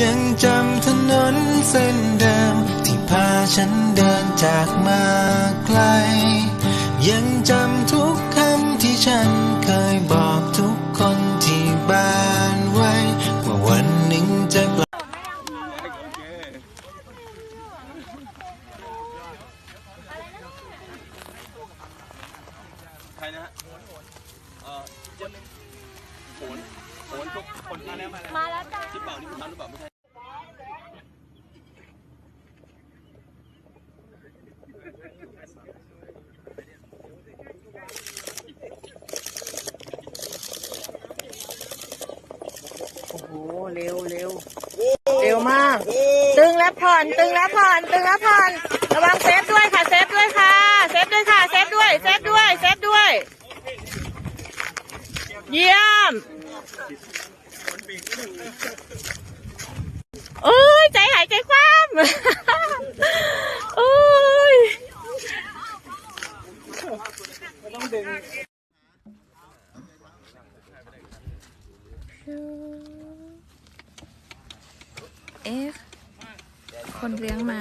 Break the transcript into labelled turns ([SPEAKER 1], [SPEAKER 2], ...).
[SPEAKER 1] ยังจำถนนเส้นเดิม ที่พาฉันเดินจากมาไกล ยังจำทุกคำที่ฉันเคยบอกทุกคนที่บ้านไว้ว่าวันหนึ่งจะกลับ
[SPEAKER 2] ใครนะฮะเอ่อเจ็บโขน โขนทุกคนมาแล้วมาแล้ว
[SPEAKER 3] มาแล้วจ้า
[SPEAKER 2] ที่เปล่านี่คุณทำหรือเปล่าไม่ใช่
[SPEAKER 4] โอ้โห เร็วเร็วเร็วมาก ตึงแล้วผ่อน ตึงแล้วผ่อน ตึงแล้วผ่อน ระวังเซฟด้วยค่ะ เซฟด้วยค่ะ เซฟด้วยค่ะ เซฟด้วย เซฟด้วย เซฟด้วย เยี่ยม โอ้ยใจหายใจคว่ำโอ้ย
[SPEAKER 3] เอ๊ะคนเลี้ยงม้า